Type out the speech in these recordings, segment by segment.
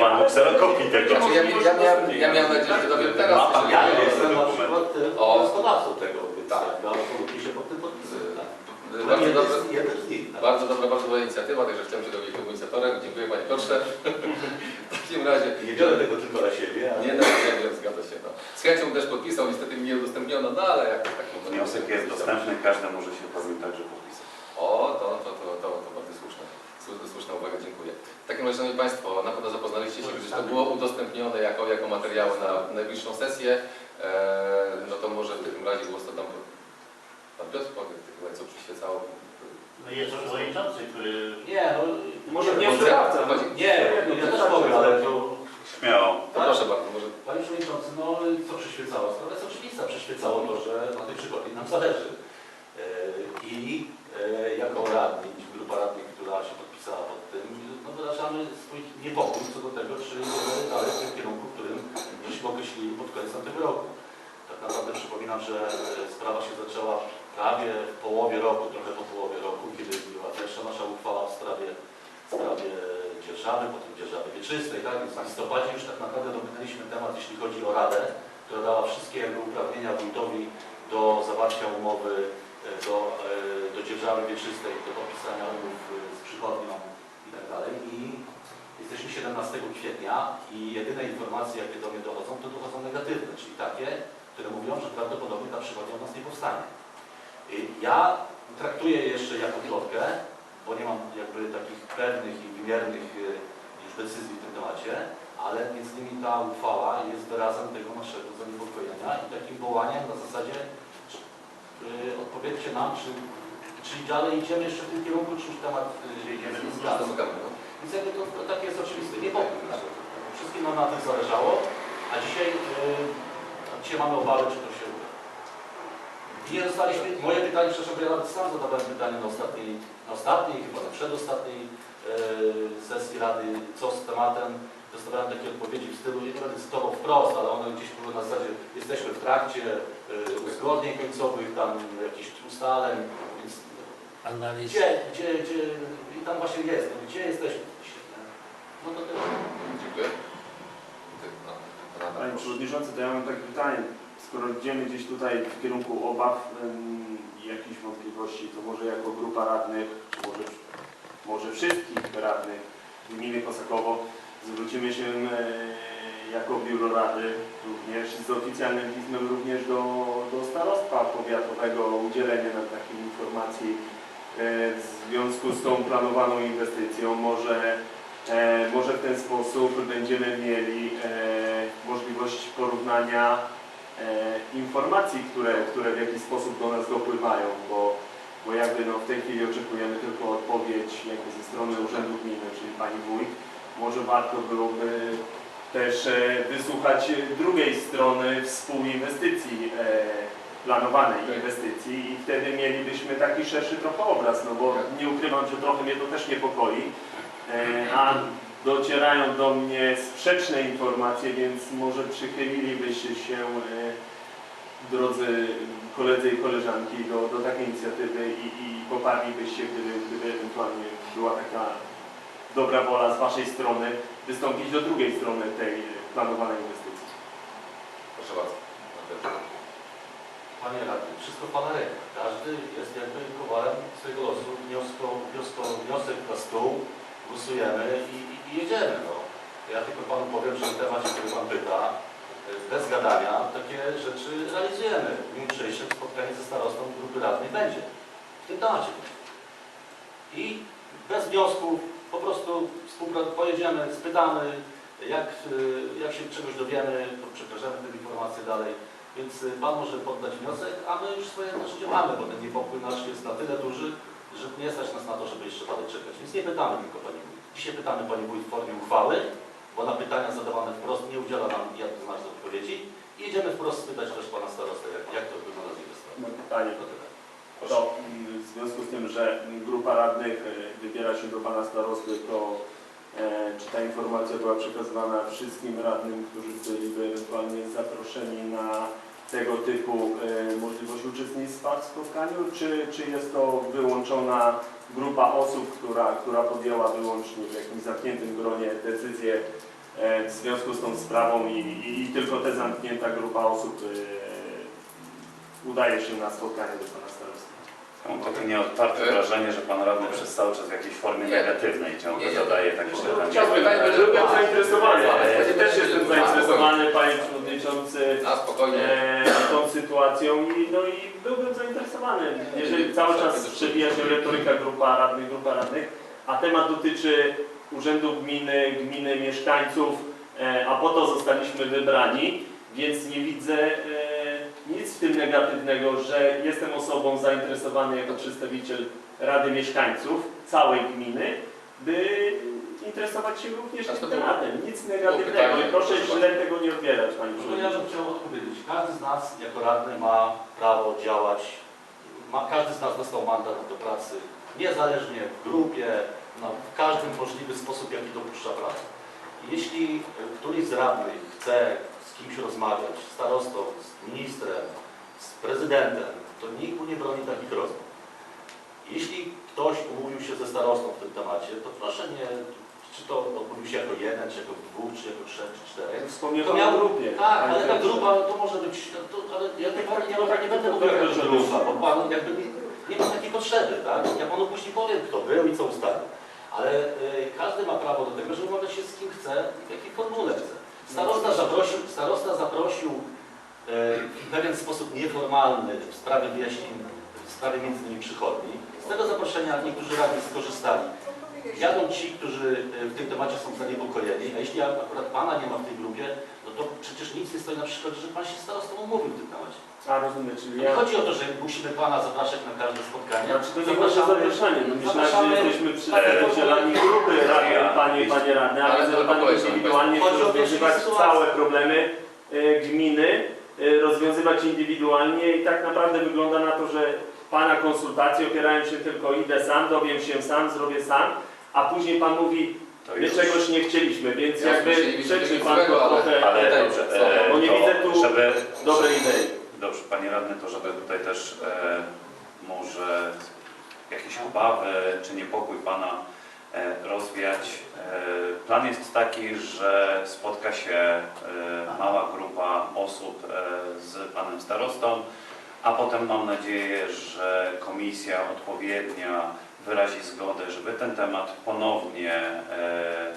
Pan mógł kserokopii tego. Znaczy, ja, ja, miałem, ja miałem nadzieję, że dopiero teraz... Ma pan- Ja jest jestem na dokument. O. wnioskodawcą tego, Tak. ja absolutnie się pod tym podpisuję. tak. Bardzo dobre, z- Jeden z nich. tak. bardzo dobra, bardzo dobra inicjatywa, także chciałem się dowiedzieć inicjatorem. Dziękuję Panie Piotrze. W takim razie... Nie biorę tego tylko na siebie, ale... Nie, no, nie wiem, zgadza się. No. Z chęcią też podpisał, niestety mi nie udostępniono, no ale jak to tak można Wniosek jest dostępny, każdy może się powiem także podpisać. O, to, to, to, to, to bardzo słuszne. Słu- Słuszna uwaga, dziękuję. W takim razie, Szanowni Państwo, na pewno że to było udostępnione jako, jako materiały na najbliższą sesję. Eee, no to może w takim razie głos to dam Pan Piotr takim razie, co przyświecało. No jest przewodniczący, który... Nie, no... Może nie. Chodzi- Nie, no ja też mogę, ale to... Śmiało. To proszę bardzo, może Panie Przewodniczący, no co przyświecało? Sprawa jest oczywista. Przyświecało to, że na tej przykładzie nam zależy. E, I e, jako radni, grupa radnych, która się podpisała pod tym, no wyrażamy swój niepokój co do tego, czy idziemy dalej w tym kierunku, w którym żeśmy określili pod koniec tamtego roku. Tak naprawdę przypominam, że e, sprawa się zaczęła prawie w połowie roku, trochę po połowie roku, kiedy była pierwsza nasza uchwała w sprawie, w sprawie dzierżawy, potem dzierżawy wieczystej, tak? Więc w listopadzie już tak naprawdę domykaliśmy temat, jeśli chodzi o Radę, która dała wszystkie jakby uprawnienia wójtowi do zawarcia umowy, e, do, e, do dzierżawy wieczystej, do podpisania umów e, z przychodnią i tak dalej. I jesteśmy 17 kwietnia i jedyne informacje, jakie do mnie dochodzą, to dochodzą negatywne, czyli takie, które mówią, że prawdopodobnie ta przychodnia u nas nie powstanie. I Ja traktuję jeszcze jako plotkę, bo nie mam jakby takich pewnych i wymiernych e, już decyzji w tym temacie, ale między innymi ta uchwała jest wyrazem tego naszego zaniepokojenia i takim wołaniem na zasadzie czy, e, odpowiedzcie nam, czy, czy dalej idziemy jeszcze w tym kierunku, czy już temat e, idziemy to zamykamy. No. więc jakby to, to takie jest oczywiste, niepokój. Wszystkim nam na tym zależało, a dzisiaj, e, dzisiaj mamy obawy, czy to się nie dostaliśmy, moje pytanie, przepraszam, bo ja nawet sam zadawałem pytanie na ostatniej, na ostatniej, chyba na przedostatniej e, sesji Rady, co z tematem. Dostawałem takie odpowiedzi w stylu, nie będę cytował wprost, ale one gdzieś były na zasadzie, jesteśmy w trakcie e, uzgodnień końcowych, tam jakichś ustaleń, więc Analiz. gdzie, gdzie, gdzie, i tam właśnie jest, no, gdzie jesteśmy dzisiaj, nie? No to tyle. Dziękuję. Panie. Przewodniczący, to ja mam takie pytanie. Skoro idziemy gdzieś tutaj w kierunku obaw i jakichś wątpliwości, to może jako grupa radnych, czy może, może wszystkich radnych gminy Kosakowo zwrócimy się jako biuro rady również z oficjalnym pismem również do, do starostwa powiatowego o udzielenie nam takiej informacji e, w związku z tą planowaną inwestycją. Może E, może w ten sposób będziemy mieli e, możliwość porównania informacji, które, które w jakiś sposób do nas dopływają, bo, bo jakby no, w tej chwili oczekujemy tylko odpowiedź jakby ze strony Urzędu Gminy, czyli Pani Wójt. Może warto byłoby też e, wysłuchać drugiej strony współinwestycji, e, planowanej Tak. inwestycji i wtedy mielibyśmy taki szerszy trochę obraz, no bo nie ukrywam, że trochę mnie to też niepokoi. E, a docierają do mnie sprzeczne informacje, więc może przychylilibyście się, e, drodzy koledzy i koleżanki, do, do takiej inicjatywy i, i poparlibyście, gdyby, gdyby ewentualnie była taka dobra wola z Waszej strony wystąpić do drugiej strony tej planowanej inwestycji. Proszę bardzo. Panie radny, wszystko w Pana rękach. Każdy jest jakby kowalem swojego losu. Wniosek na stół, głosujemy i, i, i jedziemy. No. Ja tylko Panu powiem, że w temacie, który Pan pyta, e, bez gadania takie rzeczy realizujemy. W dniu jutrzejszym spotkanie ze starostą grupy radnej będzie. W tym temacie. I bez wniosków po prostu pojedziemy, spytamy, jak, e, jak się czegoś dowiemy, to przekażemy te informacje dalej. Więc y, Pan może poddać wniosek, a my już swoje narzędzie mamy, bo ten niepokój nasz jest na tyle duży, że nie stać nas na to, żeby jeszcze dalej czekać. Więc nie pytamy tylko Pani Wójt. Dzisiaj pytamy Pani Wójt w formie uchwały, bo na pytania zadawane wprost nie udziela nam jednoznacznej odpowiedzi. I jedziemy wprost spytać też Pana Starostę, jak, jak to wygląda z strony. Mam pytanie. To tyle. To mm, w związku z tym, że grupa radnych e, wybiera się do Pana Starosty, to e, czy ta informacja była przekazywana wszystkim radnym, którzy byliby ewentualnie zaproszeni na tego typu e, możliwość uczestnictwa w spotkaniu, czy, czy jest to wyłączona grupa osób, która, która podjęła wyłącznie w jakimś zamkniętym gronie decyzję e, w związku z tą sprawą i, i, i tylko ta zamknięta grupa osób e, udaje się na spotkanie do pana starosty. Mam takie nieodparte wrażenie, że pan radny przez cały czas w jakiejś formie Nie. negatywnej ciągle nie. zadaje takie pytania. Chciałbym- zainteresowany, Ale- ja też jestem zainteresowany, panie przewodniczący, Na spokojnie. Sytuacją i, no i byłbym zainteresowany. Jeżeli cały czas przewija się retoryka grupa radnych, grupa radnych, a temat dotyczy urzędu gminy, gminy mieszkańców, e, a po to zostaliśmy wybrani, więc nie widzę e, nic w tym negatywnego, że jestem osobą zainteresowaną jako przedstawiciel Rady Mieszkańców całej gminy, by interesować się również tym tematem. Nic negatywnego proszę proszę źle tego nie odbierać, Panie No ja Przewodniczący. bym chciał odpowiedzieć. Każdy z nas jako radny ma prawo działać, ma, każdy z nas dostał mandat do pracy niezależnie w grupie, no, w każdym możliwy sposób, jaki dopuszcza praca. Jeśli któryś z radnych chce z kimś rozmawiać, z starostą, z ministrem, z prezydentem, to nikt mu nie broni takich rozmów. Jeśli ktoś umówił się ze starostą w tym temacie, to proszę nie, czy to umówił się jako jeden, czy jako dwóch, czy jako trzech, czy czterech, Wspomniał To miał- grupie. tak, ale ta grupa to może być, no to, ale ja nie, Tak, nie, nie, będę mówił jako grupa, bo pan jakby nie, nie ma takiej potrzeby, tak? Ja panu później powiem, kto był i co ustalił. Ale y, każdy ma prawo do tego, żeby umawiać się z kim chce i w jakiej formule chce. Starosta zaprosił, starosta zaprosił y, w pewien sposób nieformalny w sprawie wyjaśnień, w sprawie między innymi przychodni. Z tego zaproszenia niektórzy radni skorzystali. Jadą ci, którzy e, w tym temacie są zaniepokojeni, a jeśli akurat Pana nie ma w tej grupie, no to przecież nic nie stoi na przeszkodzie, że Pan się starostą umówił w tym temacie. A rozumiem, czyli Nie ja... chodzi o to, że musimy Pana zapraszać na każde spotkanie. Znaczy to nie będzie zapraszanie, no myślałem, że jesteśmy przedstawicielami grupy radnej, Ja- panie, panie radny, a że pan indywidualnie chce rozwiązywać całe problemy e, gminy, e, rozwiązywać indywidualnie i tak naprawdę wygląda na to, że pana konsultacje opierają się tylko idę sam, dowiem się sam, zrobię sam, a później pan mówi, To my już, czegoś nie chcieliśmy, więc Ja jakby nie widzę przeczy nic pan złego, to ale- trochę ale Tutaj, dobrze, e, Bo nie to, widzę tu żeby, dobrej idei. dobrze, panie radny, to żeby tutaj też e, może jakieś obawy czy niepokój pana e, rozwiać. E, plan jest taki, że spotka się e, mała grupa osób e, z panem starostą, a potem mam nadzieję, że komisja odpowiednia wyrazi zgodę, żeby ten temat ponownie e,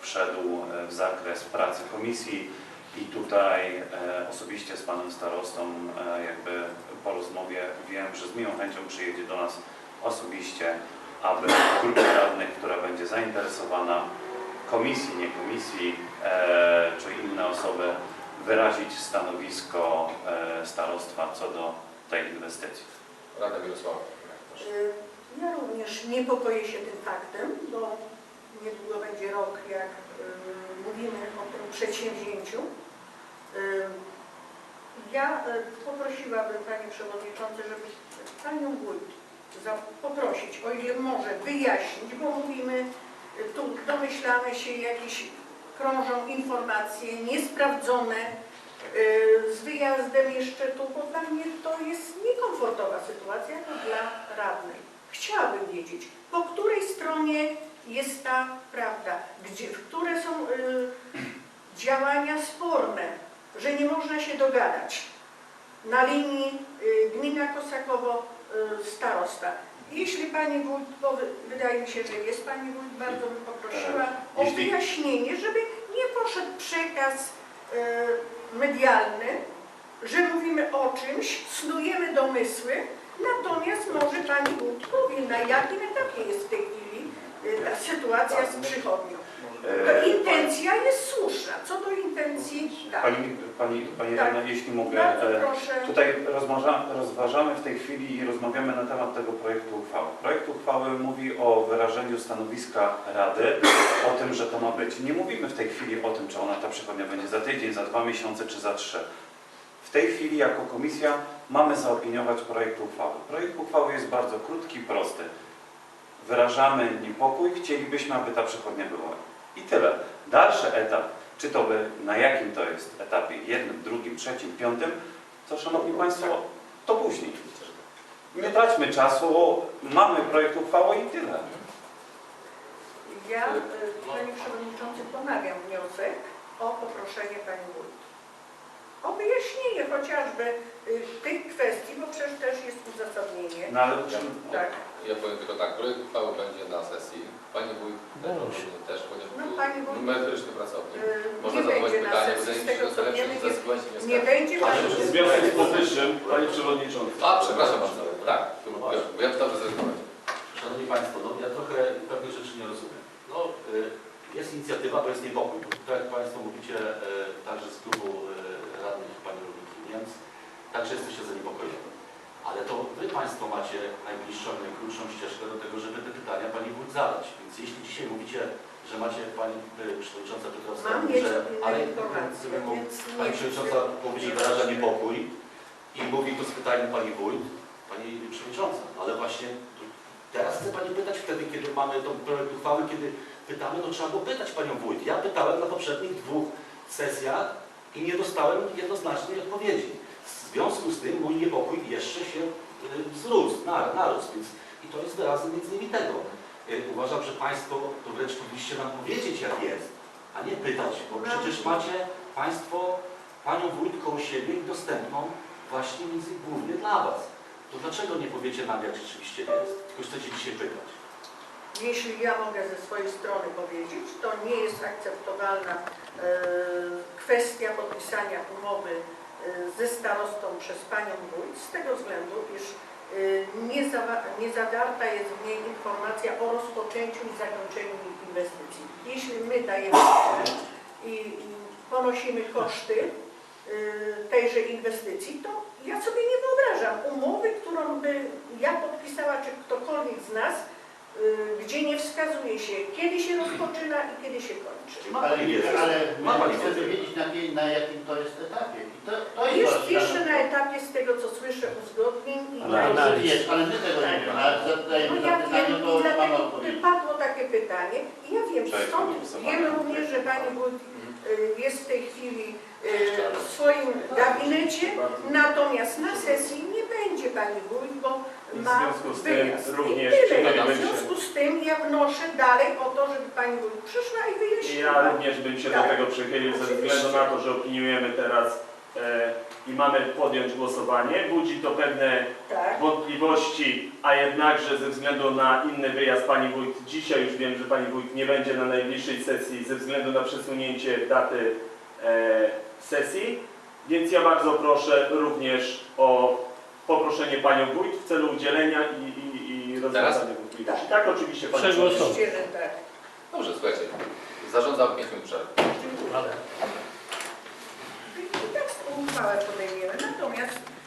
wszedł e, w zakres pracy komisji i tutaj e, osobiście z panem starostą e, jakby po rozmowie wiem, że z miłą chęcią przyjedzie do nas osobiście, aby grupa radnych, która będzie zainteresowana komisji, nie komisji, e, czy inne osoby wyrazić stanowisko e, starostwa co do tej inwestycji. Rada Mirosława. Ja również niepokoję się tym faktem, bo niedługo będzie rok, jak y, mówimy o tym przedsięwzięciu. Y, Ja y, poprosiłabym Panie Przewodniczący, żeby Panią Wójt poprosić, o ile może wyjaśnić, bo mówimy, tu domyślamy się, jakieś krążą informacje niesprawdzone, z wyjazdem jeszcze tu, bo dla mnie to jest niekomfortowa sytuacja dla radnych. Chciałabym wiedzieć, po której stronie jest ta prawda, gdzie, w które są y, działania sporne, że nie można się dogadać? Na linii y, gmina Kosakowo y, starosta. Jeśli Pani Wójt, bo wy- wydaje mi się, że jest Pani Wójt, bardzo bym poprosiła o Jeśli- wyjaśnienie, żeby nie poszedł przekaz y, medialny, że mówimy o czymś, snujemy domysły, natomiast może Pani Wójt powie, na jakim etapie jest w tej chwili y, ta sytuacja z przychodnią. To E, intencja jest słuszna. Co do intencji, tak. Pani, pani, pani Tak. radna, jeśli mogę, Bardzo e, proszę. Tutaj rozważa, rozważamy w tej chwili i rozmawiamy na temat tego projektu uchwały. Projekt uchwały mówi o wyrażeniu stanowiska Rady, o tym, że to ma być. Nie mówimy w tej chwili o tym, czy ona ta przychodnia będzie za tydzień, za dwa miesiące, czy za trzy. W tej chwili jako komisja mamy zaopiniować projekt uchwały. Projekt uchwały jest bardzo krótki, prosty. Wyrażamy niepokój, chcielibyśmy, aby ta przychodnia była. I tyle. Dalszy etap, czy to by, na jakim to jest etapie, jednym, drugim, trzecim, piątym, to Szanowni Państwo, to później. Nie traćmy czasu, mamy projekt uchwały i tyle. Ja, y, Panie Przewodniczący, pomawiam wniosek poproszenie Pani Wójt o wyjaśnienie chociażby y, tych kwestii, bo przecież też jest uzasadnienie. No ale czy, Tak. Ja powiem tylko tak, projekt uchwały będzie na sesji. Pani wójt Dobrze. też, ponieważ No, był pani wójt- merytoryczny pracownik. Y, Można Nie zadawać będzie na pytania, sesji, z tego że co wiemy, nie, będzie Pani W związku z powyższym, Panie Przewodniczący. A, przepraszam bardzo. Tak, bo ja pytałem, że zrezygnować. Szanowni Państwo, no ja trochę pewnych rzeczy nie rozumiem. No, y, jest inicjatywa, to jest niepokój. Tak jak Państwo mówicie, y, także z klubu y, radnych Pani Rubiki Niemc, także jesteście zaniepokojeni. Ale to Wy Państwo macie najbliższą, najkrótszą ścieżkę do tego, żeby te pytania Pani Wójt zadać. Więc jeśli dzisiaj mówicie, że macie Pani y, Przewodnicząca Piotrowska, Mam że ale Pani Przewodnicząca mówi, że wyraża niepokój i mówi to z pytaniem Pani Wójt, Pani Przewodnicząca, ale właśnie teraz chcę Pani pytać wtedy, kiedy mamy tą projekt uchwały, kiedy pytamy, to trzeba było pytać Panią Wójt. Ja pytałem na poprzednich dwóch sesjach i nie dostałem jednoznacznej odpowiedzi. W związku z tym mój niepokój jeszcze się y, wzrósł, nar- narósł, więc i to jest wyrazem między innymi tego. Y, Uważam, że Państwo to wręcz powinniście nam powiedzieć, jak jest, a nie pytać, bo przecież macie Państwo Panią Wójt koło siebie i dostępną właśnie między głównie dla Was. To dlaczego nie powiecie nam, jak rzeczywiście jest? Tylko chcecie dzisiaj pytać. Jeśli ja mogę ze swojej strony powiedzieć, to nie jest akceptowalna e, kwestia podpisania umowy ze starostą przez Panią Wójt z tego względu, iż e, nie, zawa- nie zawarta jest w niej informacja o rozpoczęciu i zakończeniu inwestycji. Jeśli my dajemy i ponosimy koszty e, tejże inwestycji, to ja sobie nie wyobrażam umowy, którą by ja podpisała, czy ktokolwiek z nas, y, gdzie nie wskazuje się, kiedy się rozpoczyna i kiedy się kończy. Ale, wiedzę? ale Ma Pani chcemy wiedzieć, na, jakiej- na jakim to jest etapie. I to, to jest, Jest ważne. jeszcze na etapie, z tego co słyszę, uzgodnień i Ale, ale, analiz. wiesz, ale my tego nie wiemy. Ale No zadajemy ja zapytanie, wiem, to i mamy dlatego odpowiedź. padło takie pytanie i ja wiem, stąd pani poseł wiem również, że Pani Wójt y, jest w tej chwili y, w swoim gabinecie, natomiast na sesji będzie Pani Wójt, bo I w ma związku z tym wyjazd. I również tyle. nie W związku z tym ja wnoszę dalej o to, żeby Pani Wójt przyszła i wyjaśniła. Ja również bym się do Tak. tego przychylił ze Oczywiście. względu na to, że opiniujemy teraz e, i mamy podjąć głosowanie. Budzi to pewne Tak. wątpliwości, a jednakże ze względu na inny wyjazd Pani Wójt, dzisiaj już wiem, że Pani Wójt nie będzie na najbliższej sesji ze względu na przesunięcie daty e, sesji, więc ja bardzo proszę również o poproszenie Panią Wójt w celu udzielenia i, i, i rozwiązania wątpliwości. Tak, oczywiście Pani że tak. Dobrze, słuchajcie. Zarządzam 5 minut przerwy. I tak uchwałę podejmiemy. Natomiast